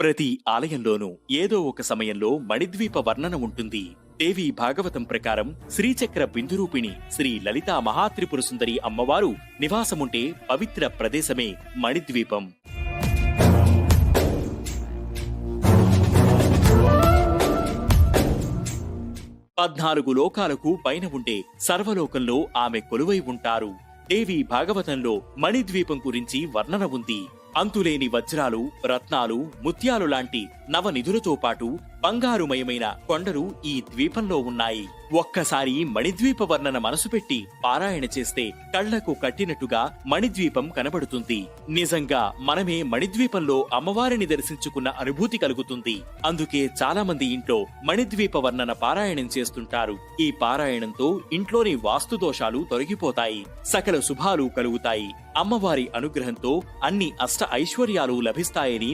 ప్రతి ఆలయంలోనూ ఏదో ఒక సమయంలో మణిద్వీప వర్ణన ఉంటుంది. దేవి భాగవతం ప్రకారం శ్రీచక్ర బిందురూపిణి శ్రీ లలితా మహాత్రిపుర సుందరి అమ్మవారు నివాసముంటే పవిత్ర ప్రదేశమే మణిద్వీపం. పద్నాలుగు లోకాలకు పైన ఉండే సర్వలోకంలో ఆమె కొలువై ఉంటారు. దేవి భాగవతంలో మణిద్వీపం గురించి వర్ణన ఉంది. అంతులేని వజ్రాలు రత్నాలు ముత్యాలు లాంటి నవనిధులతో పాటు బంగారుమయమైన కొండలు ఈ ద్వీపంలో ఉన్నాయి. ఒక్కసారి మణిద్వీప వర్ణన మనసు పెట్టి పారాయణ చేస్తే కళ్ళకు కట్టినట్టుగా మణిద్వీపం కనబడుతుంది. నిజంగా మనమే మణిద్వీపంలో అమ్మవారిని దర్శించుకున్న అనుభూతి కలుగుతుంది. అందుకే చాలా మంది ఇంట్లో మణిద్వీప వర్ణన పారాయణం చేస్తుంటారు. ఈ పారాయణంతో ఇంట్లోని వాస్తు దోషాలు తొలగిపోతాయి. సకల శుభాలు కలుగుతాయి. అమ్మవారి అనుగ్రహంతో అన్ని అష్ట ఐశ్వర్యాలు లభిస్తాయని